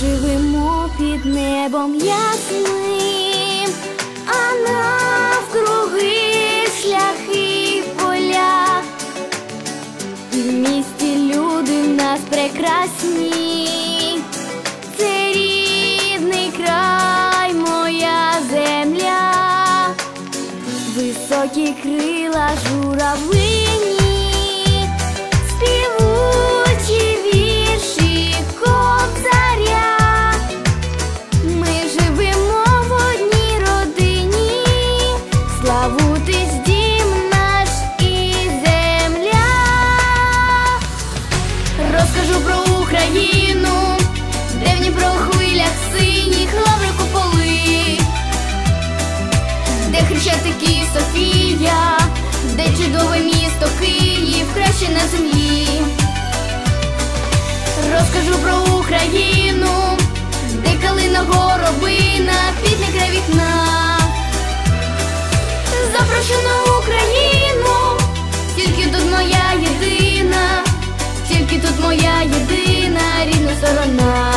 живемо під небом ясним, а навкруги шляхи поля. І в місті люди в нас прекрасні. Це рідний край, моя земля, високі крила журавлині, vous тільки тут моя єдина рідна сторона.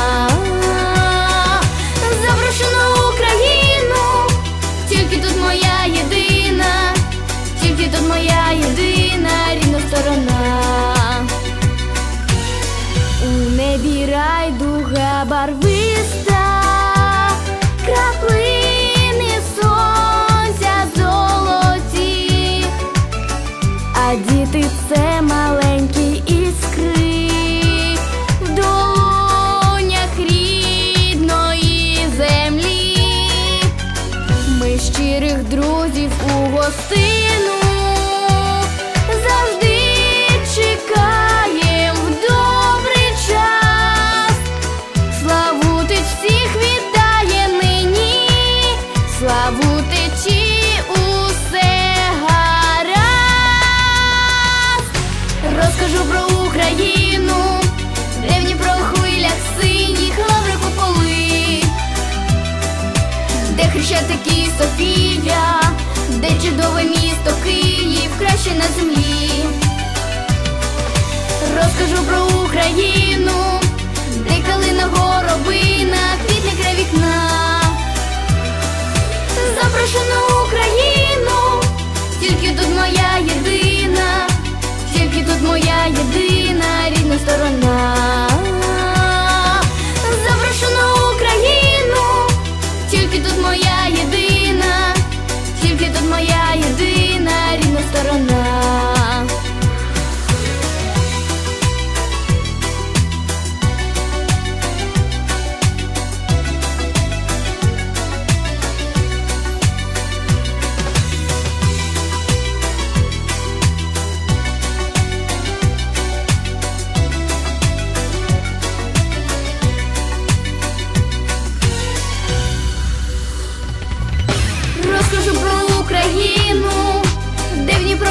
Запрошую Україну, тільки тут моя єдина, тільки тут моя єдина рідна сторона. У небі райдуга барвиста, гостину. Завжди чекаєм в добрий час. Славутич всіх вітає нині, Славутичі усе гаразд. Розкажу про Україну, де в Дніпро хвилях синіх лаврику поли де Хрещатик і Софія, де чудове місто Київ, краще на землі. Розкажу про Україну, де калина горобина, квітне край вікна. Запрошую на Україну, тільки тут моя єдина, тільки тут моя єдина рідна сторона. Моя єдина рідна сторона.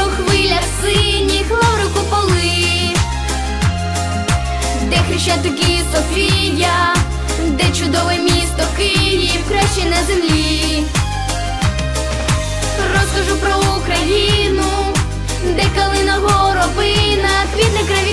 Де хвилях синіх лаврику поли, де Хрещатик і Софія, де чудове місто Київ, краще на землі. Розкажу про Україну, де калина горобина, квітне край